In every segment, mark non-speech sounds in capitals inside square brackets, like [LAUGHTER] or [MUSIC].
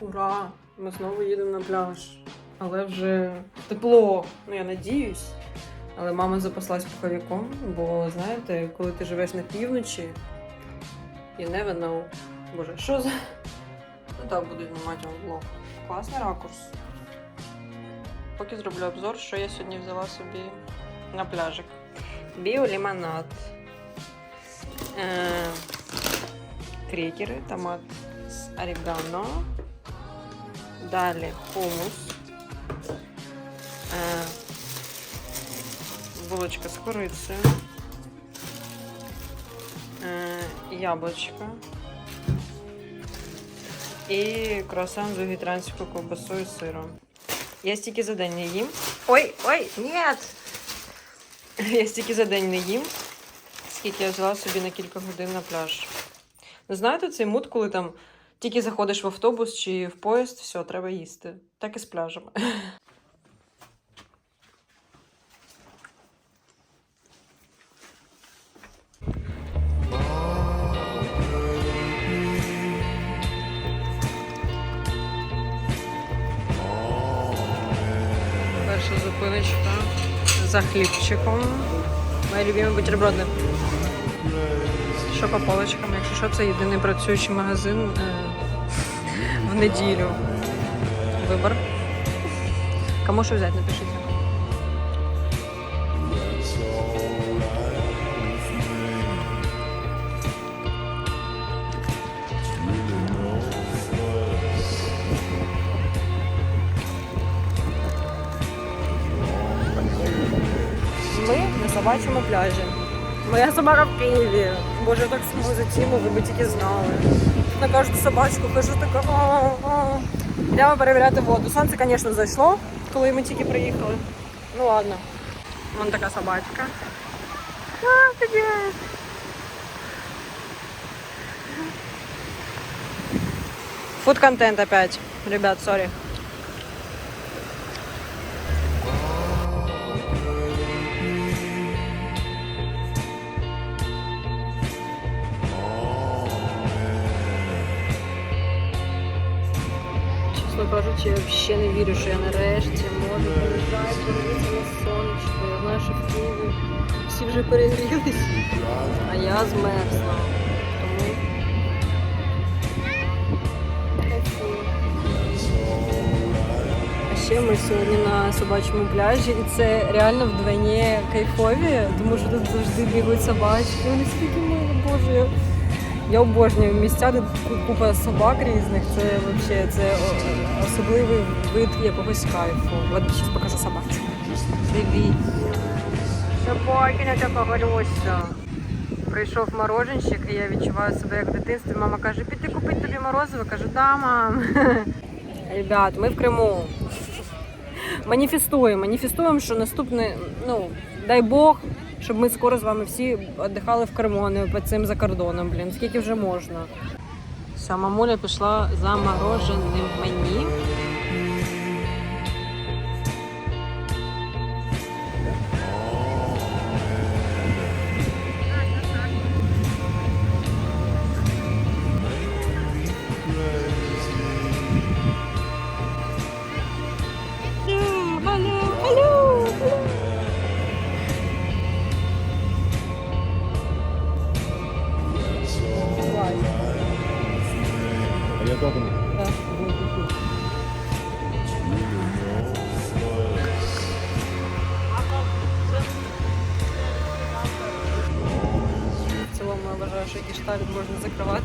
Ура! Ми знову їдемо на пляж. Але вже тепло. Ну, я надіюсь. Але мама запаслась пуховиком, бо знаєте, коли ти живеш на півночі, you never know. Боже, що за. Ну так буду знімати вам влог. Класний ракурс. Поки зроблю обзор, що я сьогодні взяла собі на пляжик. Біолімонад. Е, крекери, томат з орегано. Далі хумус. Е, булочка з корицею. Е, яблучко. І круасан з вегетаранською ковбасою і сиром. Я стільки за день не їм. Ой, ой, нет! [LAUGHS] Я стільки за день не їм, скільки я взяла собі на кілька годин на пляж. Ну, знаєте, цей мут, коли там тільки заходиш в автобус чи в поїзд, все, треба їсти. Так і з пляжем. Перша зупиночка за хлібчиком. Мої любимі бутерброди. Що по полочкам, якщо що, це єдиний працюючий магазин е, в неділю. Вибор. Кому що взяти, напишіть. Ми на собачому пляжі. Моя собака в Києві. Боже, я так сумую за тіму, ви б тільки знали. На кожну собачку кажу така. «А-а-а». Йдемо перевіряти воду. Сонце, звісно, зайшло, коли ми тільки приїхали. Ну ладно. Вон така собачка. А, привіт. Фуд контент опять. Ребят, сори. Я взагалі не вірю, що я нарешті можу приїжджати, подивитися на сонечко. Я знаю, що в Києві всі вже перегрілись, а я змерзла. Ще ми сьогодні на собачому пляжі, і це реально вдвоє кайфові, тому що тут завжди бігають собачки. Вони скільки мило, боже. Я... Я обожнюю місця, де купа собак різних. Це взагалі це особливий вид якогось кайфу. От зараз покажу собачку. Дивіться. Собаки не така горюся. Прийшов мороженщик, і я відчуваю себе як в дитинстві. Мама каже, піти купити тобі морозиво. Кажу, да, мам. [LAUGHS] Ребят, ми в Криму. Маніфестуємо, маніфестуємо, що наступне, ну, дай Бог, щоб ми скоро з вами всі віддихали в Криму, а не по цим за кордоном, блін. Скільки вже можна. Мамуля пішла за мороженим мені.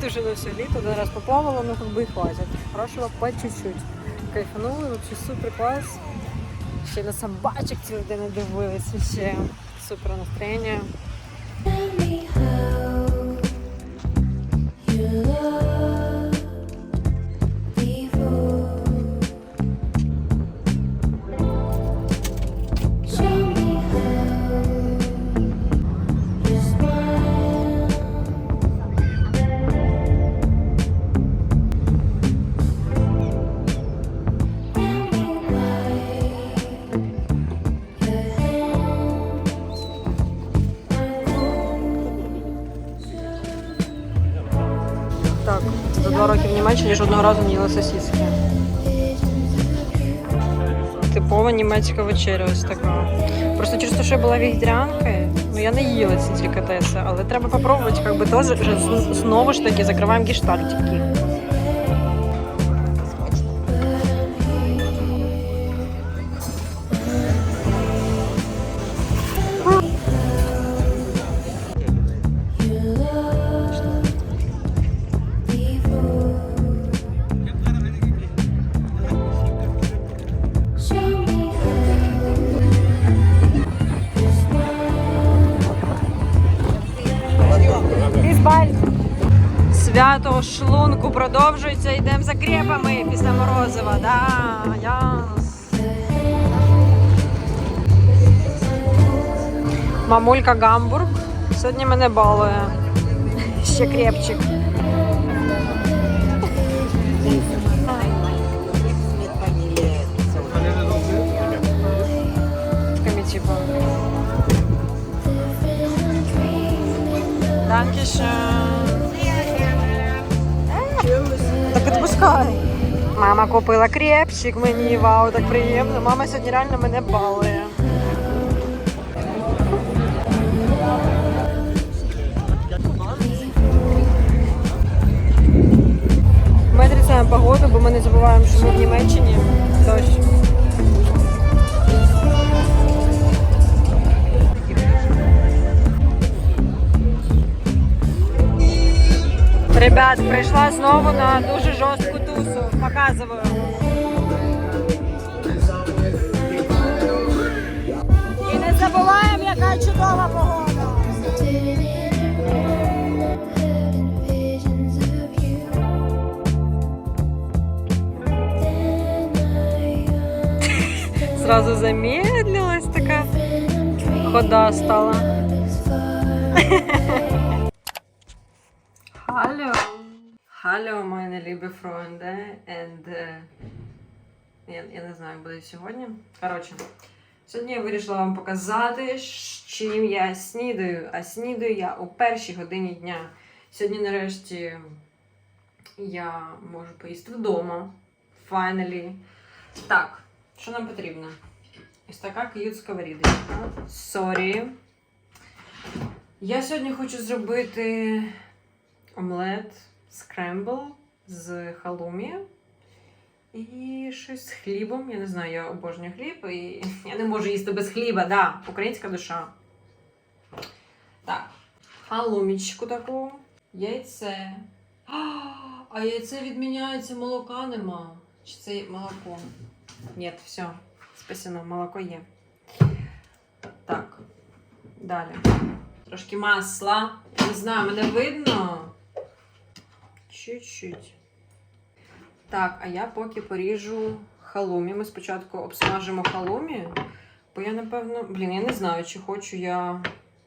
Вже все літо. Один раз поплавала, ну как і хватить. Хорошого по чуть-чуть. Кайфанули, вообще супер клас. Ще на собачок цілий день дивилися, ще супер настроєння. Німеччині жодного разу не їла сосиски. Типова німецька вечеря ось така. Просто через те, що я була вегетаріанкою, ну я не їла ці делікатеси, але треба попробувати, як би теж знову ж таки закриваємо гештальтики. Шлунку продовжується, йдемо за крепами після Морозова. Да, яс. Мамулька Гамбург. Сьогодні мене балує. Ще крепчик. Типу. Відпускай. Мама купила крепчик мені, вау, так приємно. Мама сьогодні реально мене балує. Ми отрицаємо погоду, бо ми не забуваємо, що ми в Німеччині. Дощ. Ребят, прийшла знову на дуже жорстку Показую. І не забуваємо, яка чудова погода. Сразу замедлилась така хода стала. [LAUGHS] Hallo. Hallo, meine liebe Freunde. And, е, я, я не знаю, як буде сьогодні. Коротше, сьогодні я вирішила вам показати, чим я снідаю. А снідаю я у першій годині дня. Сьогодні, нарешті, я можу поїсти вдома. Finally. Так, що нам потрібно? Ось така к'ют сковорідочка. Сорі. Я сьогодні хочу зробити омлет скрембл з халумі. І щось з хлібом. Я не знаю, я обожнюю хліб і я не можу їсти без хліба. Да, українська душа. Так, халумічку таку, яйце. А, яйце відміняється, молока нема. Чи це молоко? Ні, все, спасено, молоко є. Так, далі. Трошки масла. Не знаю, мене видно. Чуть-чуть. Так, а я поки поріжу халумі. Ми спочатку обсмажимо халумі, бо я, напевно, блін, я не знаю, чи хочу я,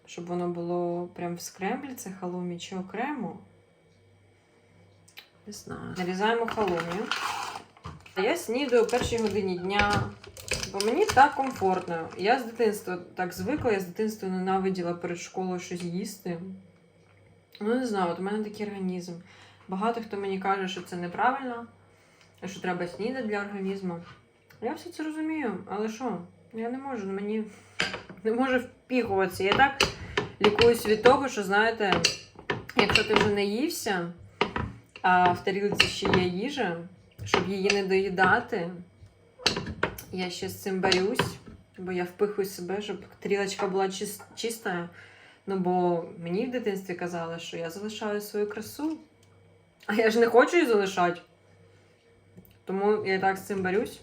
щоб воно було прям в скремблі, це халумі, чи окремо. Не знаю. Нарізаємо халумі. А Я снідаю о першій годині дня, бо мені так комфортно. Я з дитинства так звикла, я з дитинства ненавиділа перед школою щось їсти. Ну, не знаю, от у мене такий організм. Багато хто мені каже, що це неправильно, що треба снідати для організму. Я все це розумію, але що? Я не можу, мені не можу впіхуватися. Я так лікуюсь від того, що, знаєте, якщо ти вже не ївся, а в тарілці ще є їжа, щоб її не доїдати, я ще з цим борюсь, бо я впихую себе, щоб тарілочка була чис- чиста. Ну, бо мені в дитинстві казали, що я залишаю свою красу, а я ж не хочу її залишати. Тому я і так з цим борюсь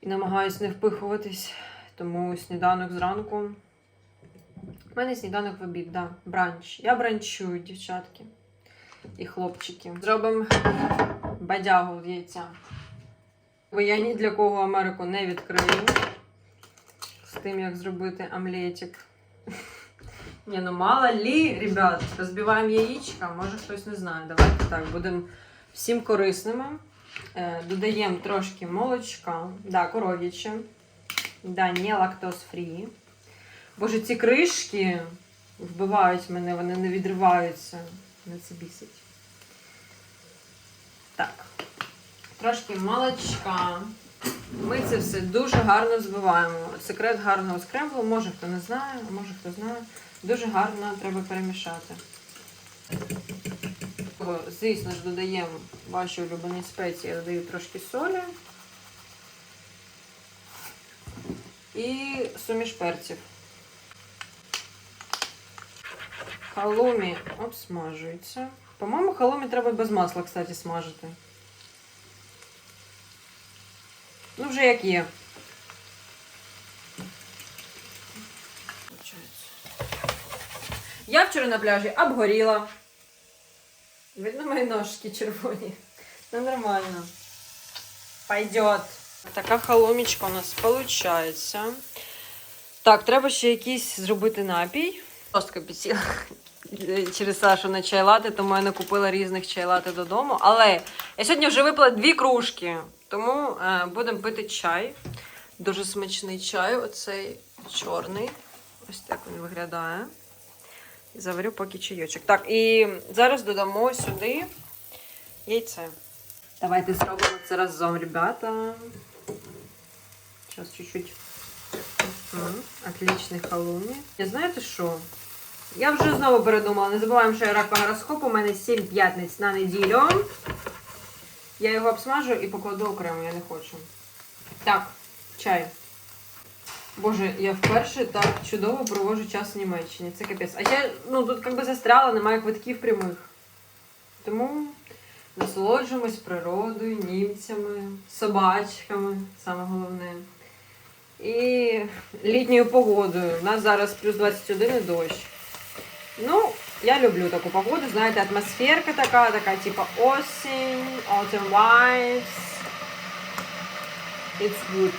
і намагаюсь не впихуватись. Тому сніданок зранку. У мене сніданок в обід, да, бранч. Я бранчую, дівчатки і хлопчики. Зробимо бадягу в яйця. Бо я ні для кого Америку не відкрию. З тим, як зробити омлетик. Ні, ну мало лі, ребят, розбиваємо яєчка, може хтось не знає. Давайте так, будемо всім корисними. Е, додаємо трошки молочка, да, коров'яче, да, не лактоз фрі. Боже, ці кришки вбивають мене, вони не відриваються. Мене це бісить. Так. Трошки молочка. Ми це все дуже гарно збиваємо. Секрет гарного скремблу, може хто не знає, може хто знає. Дуже гарно треба перемішати. Звісно ж, додаємо ваші улюблені спеції, я додаю трошки солі. І суміш перців. Халумі обсмажується. По-моєму, халумі треба без масла, кстати, смажити. Ну, вже як є. Я вчора на пляжі обгоріла. Видно мої ножки червоні. Ну, нормально. Пойдет. Така халомічка у нас виходить. Так, треба ще якийсь зробити напій. Жорстко підсіла через Сашу на чайлати, тому я не купила різних чайлати додому. Але я сьогодні вже випила дві кружки, тому е, будемо пити чай. Дуже смачний чай, оцей чорний. Ось так він виглядає. І заварю поки чайочок. Так, і зараз додамо сюди яйце. Давайте зробимо це разом, ребята. Зараз чуть-чуть. Отличний халумі. І знаєте що? Я вже знову передумала. Не забуваємо, що я рак по гороскопу. У мене 7 п'ятниць на неділю. Я його обсмажу і покладу окремо, я не хочу. Так, чай. Боже, я вперше так чудово проводжу час в Німеччині. Це капець. А я ну, тут як би застряла, немає квитків прямих. Тому насолоджуємось природою, німцями, собачками, саме головне. І літньою погодою. У нас зараз плюс 21 і дощ. Ну, я люблю таку погоду. Знаєте, атмосферка така, така, типа осінь, autumn vibes. It's good.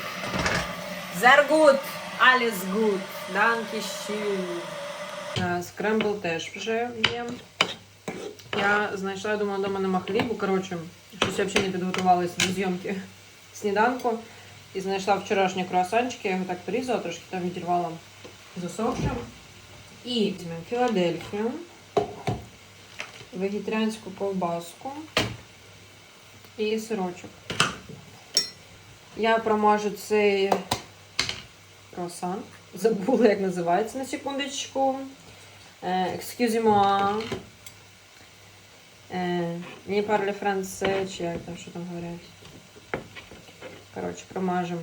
Sehr gut. Alles gut. Danke schön. Скрембл теж вже є. Я знайшла, я думала, вдома нема хлібу. Коротше, щось я взагалі не підготувалася до зйомки сніданку. І знайшла вчорашні круасанчики, я його так порізала, трошки там відірвала засохшим. І візьмемо Філадельфію, вегетаріанську ковбаску і сирочок. Я промажу цей круасан. Забула, як називається на секундочку. Е, Excusez-moi. Е, Не parle français, чи як там, що там говорять. Короче, промажем.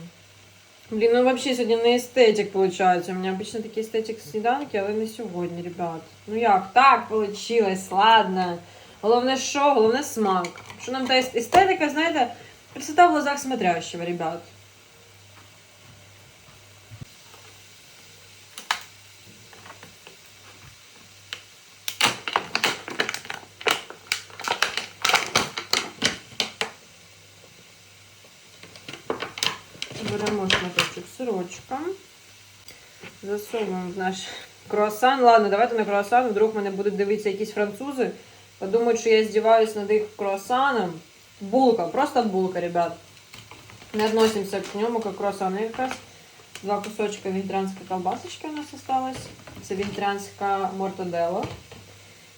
Блин, ну вообще сегодня не естетик получается. У меня обычно такие естетик сніданки, але не сьогодні, ребят. Ну як, так получилось, ладно. Головне що? Головне смак. Що нам та ес- естетика, знаєте, красота в глазах смотрящего, ребят. Засовуємо в наш круасан. Ладно, давайте на круасан. Вдруг мене будуть дивитися якісь французи. Подумають, що я здіваюсь над їх круасаном. Булка, просто булка, ребят. Не относимся к нему как к. Якраз два кусочка вегетаранської колбасочки у нас осталось. Це вегетаранська мортаделла.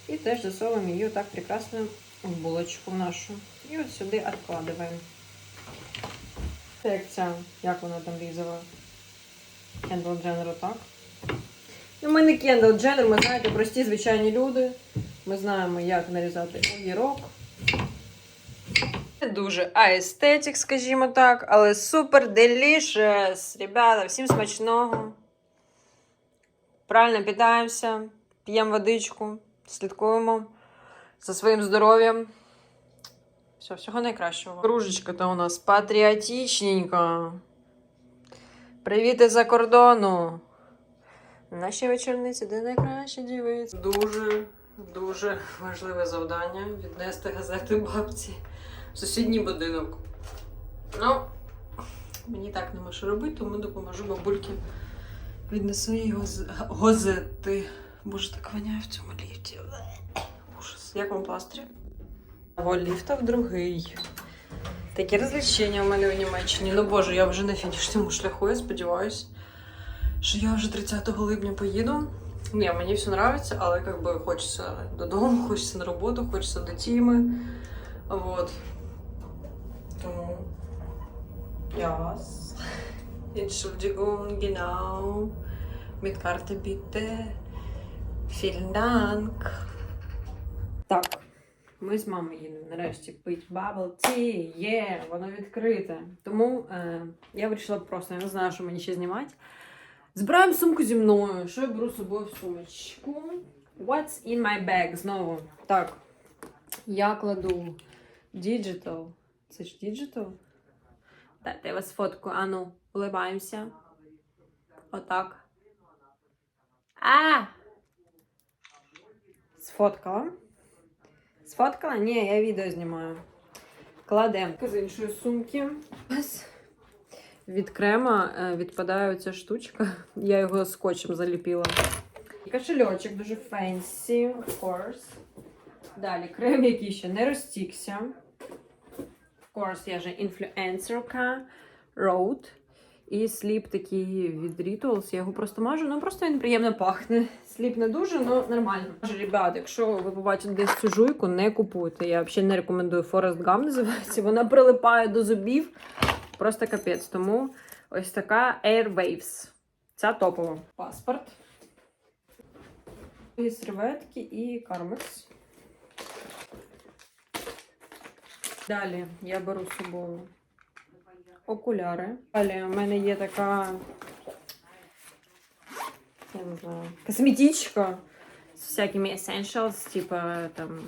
І теж засовуємо її так прекрасно в булочку нашу. І от сюди відкладаємо. Ця, як вона там різала? Кендал Дженнер отак. Ну, ми не Кендал Дженнер, ми знаєте, прості звичайні люди. Ми знаємо, як нарізати огірок. Не дуже аестетик, скажімо так, але супер делішес. Ребята, всім смачного. Правильно питаємося, п'ємо водичку, слідкуємо за своїм здоров'ям. Все, всього найкращого. Кружечка-то у нас патріотичненька. Привіт із-за кордону. Наші вечорниці, де найкраще дивиться. Дуже, дуже важливе завдання віднести газети бабці в сусідній будинок. Ну, мені так нема що робити, тому допоможу бабульки віднесу її газети. Боже, так воняє в цьому ліфті. Ужас. Як вам пластирі? Того ліфта в другий. Такі розвлечення у мене в Німеччині. Ну боже, я вже на фінішному шляху, я сподіваюся, що я вже 30 липня поїду. Ні, мені все подобається, але як би хочеться додому, хочеться на роботу, хочеться до тіми. Вот. du? Yes. Entschuldigung, genau. Mit Karte bitte. Так, ми з мамою їдемо нарешті пить bubble tea. Є, воно відкрите. Тому е, я вирішила просто, я не знаю, що мені ще знімати. Збираємо сумку зі мною. Що я беру з собою в сумочку? What's in my bag? Знову. Так. Я кладу Digital. Це ж Digital? Дайте я вас фотку. Ану, улибаємося. Отак. А! Сфоткала? Сфоткала? Ні, я відео знімаю. Кладемо з іншої сумки. Ось. Від крема е, відпадає оця штучка. Я його скотчем заліпила. Кошельочок дуже фенсі, of course. Далі крем, який ще не розтікся. Of course, я же інфлюенсерка. Road. І сліп такий від Rituals. Я його просто мажу. Ну просто він приємно пахне. Сліп не дуже, але нормально. Каже, ребят, якщо ви побачите десь цю жуйку, не купуйте. Я взагалі не рекомендую Forest Gum називається. Вона прилипає до зубів. Просто капець. Тому ось така Airwaves. Ця топова. Паспорт. І серветки і кармекс. Далі я беру собою окуляри. Далі у мене є така, я не знаю, косметичка з всякими essentials, типа там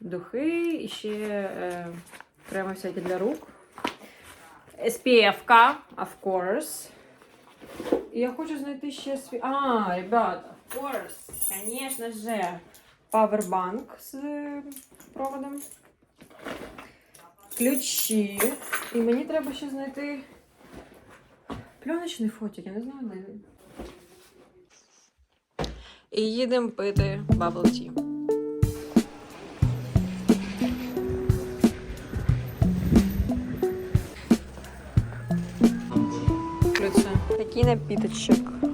духи і ще е, креми всякі для рук. SPF, of course. Я хочу знайти ще свій. А, ребята, of course, конечно же, Powerbank з проводом. Ключі. І мені треба ще знайти пленочний фотик, я не знаю, де він. І їдемо пити bubble tea. Такий напіточок.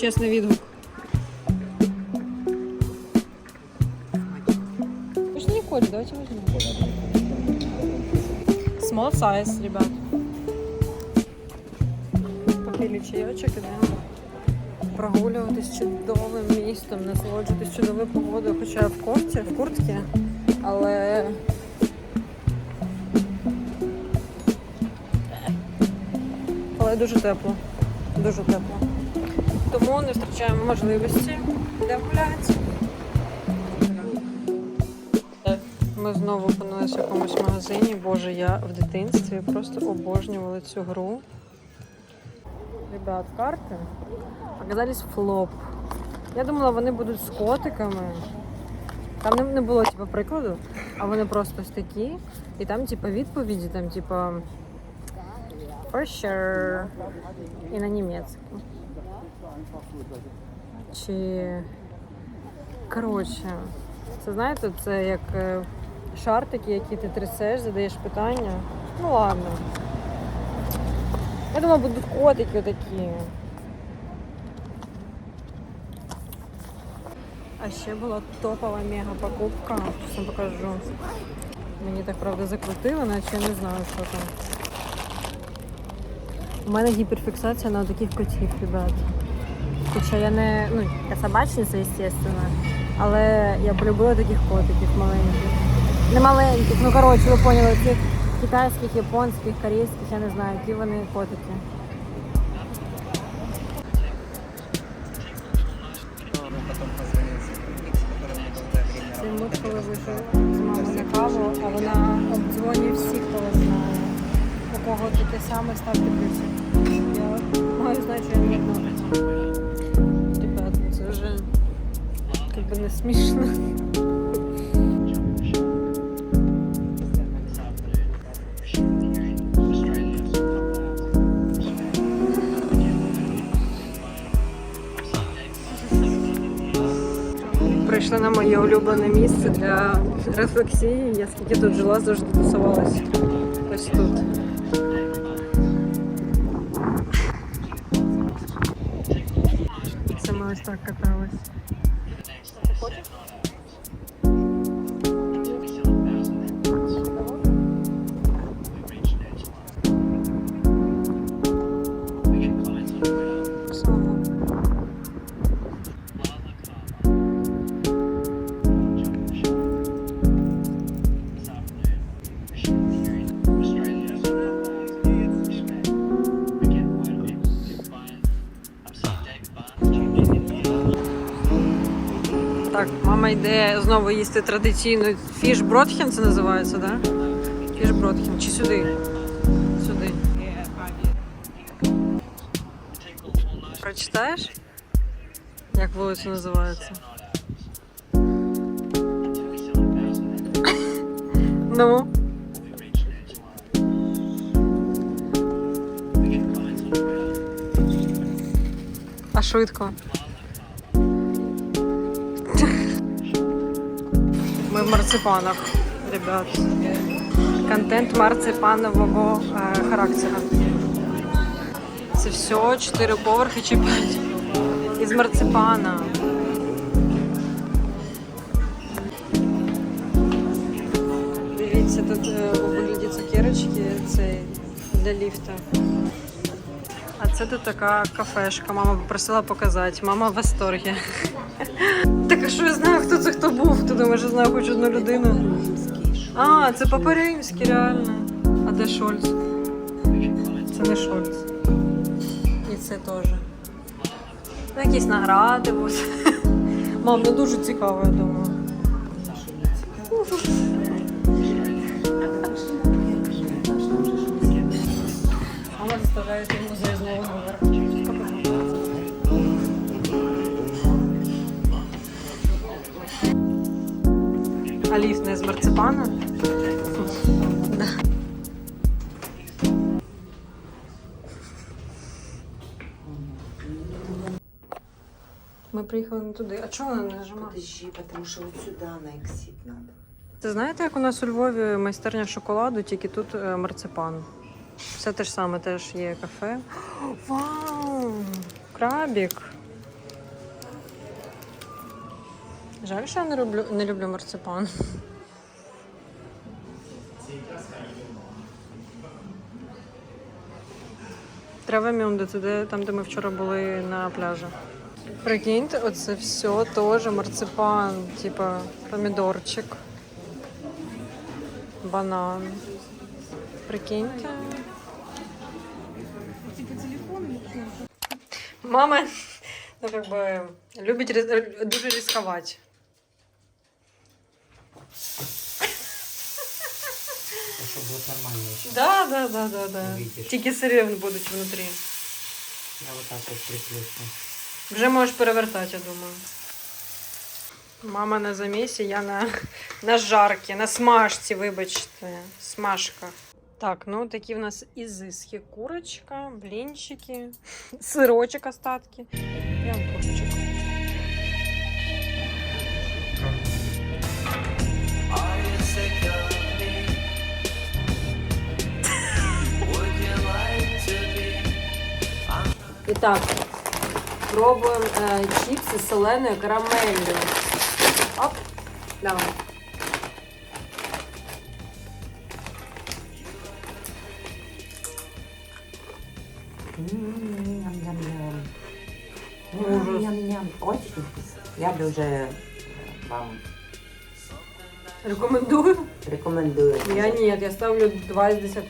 Честный відгук. Вы же не хочешь, давайте возьмем. Small size, ребят. Попили чайочок, ідемо прогулюватись чудовим містом, насолоджуватись чудовою погодою, хоча я в кофті, в куртці, але але дуже тепло. Дуже тепло. Тому не втрачаємо можливості, де гуляти. Ми знову опинилися в якомусь магазині. Боже, я в дитинстві просто обожнювала цю гру. Ребят, карти оказались флоп. Я думала, вони будуть з котиками. Там не, було типу, прикладу, а вони просто ось такі. І там, типу, відповіді, там, типу, for sure. І на німецькому. Чи. Коротше, це знаєте, це як е, шартики, які ти трясеш, задаєш питання. Ну ладно. Я думала, будуть котики такі. А ще була топова мега покупка. Зараз вам покажу. Мені так правда закрутили, наче я не знаю, що там. У мене гіперфіксація на таких котів, ребят. Хоча я не. Ну, я собачниця, звісно. Але я полюбила таких котиків маленьких. Не маленьких, ну коротше, ви поняли, цих китайських, японських, корейських, я не знаю, які вони котики. Це ми коли вийшов з мамою на каву, а вона обдзвонює всіх, кого знає. У кого таке саме ставте плюси. Я маю знати. як би не смішно. Прийшли на моє улюблене місце для рефлексії. Я скільки тут жила, завжди тусувалась. Ось тут. так каталась. Так, Мама йде знову їсти традиційну фіш бродхен, це називається, так? Да? Фіш бродхен. Чи сюди? Сюди. Прочитаєш? Як вулиця називається? Ну. А швидко. Ми в марципанах, ребят. Контент марципанового е, характеру. Це все 4 поверхи чи 5 із марципана. Дивіться, тут е, у вигляді цукерочки це для ліфта. А це тут така кафешка. Мама попросила показати. Мама в восторгі. Так а що я знаю, хто це хто був? Ти думаєш, я знаю хоч одну людину. А, це Папа Римський, реально. А де Шольц? Це не Шольц. І це теж. Ну, якісь награди будуть. Мам, ну дуже цікаво, я думаю. Йому музей знову. А ліфт не з марципана? Ми приїхали не туди. А чого вона не нажимає? Подожди, потому что вот сюда на эксит надо. Ти знаєте, як у нас у Львові майстерня шоколаду, тільки тут е, марципан. Все те ж саме, теж є кафе. Вау! Крабік. Жаль, що я не люблю, не люблю марципан. Треба мюнди, це де, там, де ми вчора були на пляжі. Прикиньте, оце все теж марципан, типа помідорчик, банан. Прикиньте. Мама, ну как бы, любить дуже рисковать. Чтобы вот нормально еще. Да, да, да, да, да. Видиш. Тільки сири будуть внутрі. Я вот так вот приплюсну. Вже можеш перевертати, я думаю. Мама на замісі, я на, на жарці, на смажці, вибачте. Смажка. Так, ну такі в нас ізиски. Курочка, блінчики, [LAUGHS] сирочок остатки. Прям курочок. І так, пробуємо е, чіпси з соленою карамеллю. Оп, давай. Вкусно. вже вам Рекомендую. рекомендую. Я ні, я ставлю 2 з 10.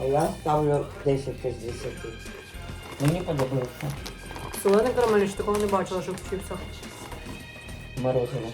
А я ставлю 10 из 10. Мені подобається. Солена карамелі, що такого не бачила, щоб в чіпсах. Морозиво.